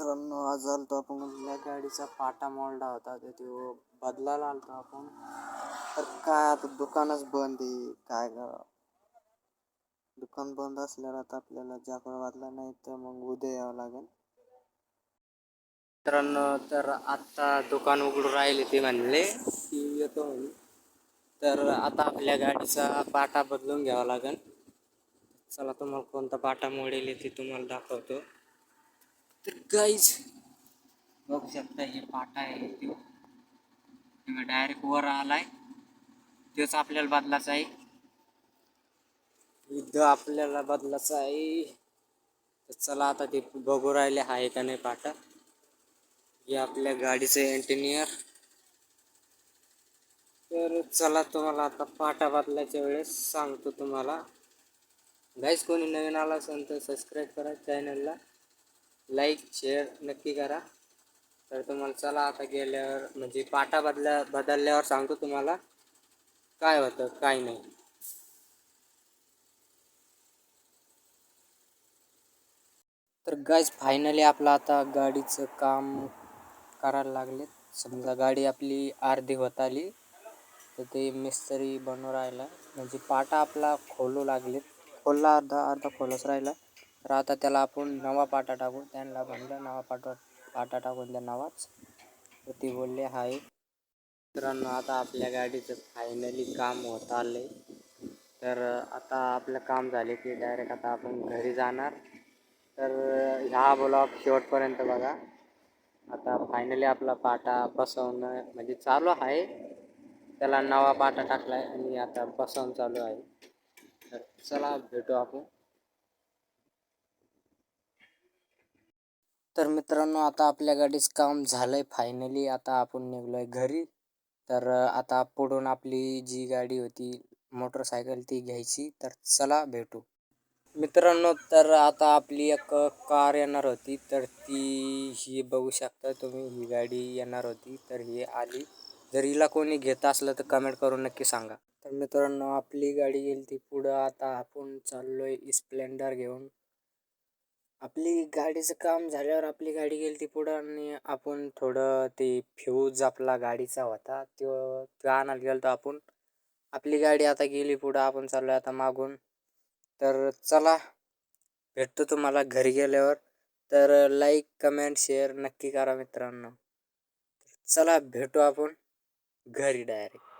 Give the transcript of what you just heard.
मित्रांनो आज आलतो आपण आपल्या गाडीचा पाटा मोडला होता तर तो बदलायला आलतो आपण. तर काय आता दुकानच बंद आहे. काय करा दुकान बंद असल्यावर आता आपल्याला जाकड वाजला नाही तर मग उद्या यावं लागेल. मित्रांनो तर आता दुकान उघडून राहिले ते म्हणले. की येतो म्हणून. तर आता आपल्या गाडीचा पाटा बदलून घ्यावा लागेल. चला तुम्हाला कोणता पाटा मोडेल ते तुम्हाला दाखवतो. तर गाईज बघू शकता हे पाटा आहे तो. डायरेक्ट वर आलाय. तोच आपल्याला बदलाचा आहे. इथं आपल्याला बदलाचा आहे. तर चला आता ते बघू राहिले आहे का नाही पाटा. हे आपल्या गाडीचं एंटिनियर तर चला तुम्हाला आता पाटा बदलायच्या वेळेस सांगतो तुम्हाला. गाईज कोणी नवीन आला असेल तर सबस्क्राईब करा चॅनलला लाईक शेअर नक्की करा. तर तुम्हाला चला आता गेल्यावर म्हणजे पाटा बदल्या बदलल्यावर सांगतो तुम्हाला काय होतं काय नाही. तर गाईज फायनली आपलं आता गाडीचं काम करायला लागले समजा गाडी आपली अर्धी होत आली तर ते मिस्त्री बनवून राहिला. म्हणजे पाटा आपला खोलू लागले खोलला अर्धा अर्धा खोलच राहिला. तर आता त्याला आपण नवा पाटा टाकू. त्यांना म्हणलं नवा पाटा पाटा टाकून द्या नावाच. तर ती बोलले हाय. मित्रांनो आता आपल्या गाडीचं फायनली काम होत आलं तर आता आपलं काम झाले की डायरेक्ट आता आपण घरी जाणार. तर ह्या ब्लॉग शेवटपर्यंत बघा. आता फायनली आपला पाटा बसवणं म्हणजे चालू आहे. त्याला नवा पाटा टाकला आहे आणि आता बसवून चालू आहे. तर चला भेटू आपण. तर मित्रांनो आता आपल्या गाडीच काम झालं आहे फायनली आता आपण निघलो आहे घरी. तर आता पुढून आपली जी गाडी होती मोटरसायकल ती घ्यायची. तर चला भेटू. मित्रांनो तर आता आपली एक कार येणार होती. तर ती ही बघू शकता तुम्ही ही गाडी येणार होती. तर ही आली. जर हिला कोणी घेत असलं तर कमेंट करून नक्की सांगा. तर मित्रांनो आपली गाडी गेली ती पुढं. आता आपण चाललो आहे स्प्लेंडर घेऊन. आपली गाडीचं काम झाल्यावर आपली गाडी गेली ती पुढं आणि आपण थोडं ते फ्यूज आपला गाडीचा होता तो तो आणायला गेलो आपण. आपली गाडी आता गेली पुढं आपण चाललो आहे आता मागून. तर चला भेटतो तुम्हाला घरी गेल्यावर. तर लाईक कमेंट शेअर नक्की करा मित्रांनो. चला भेटू आपण घरी डायरेक्ट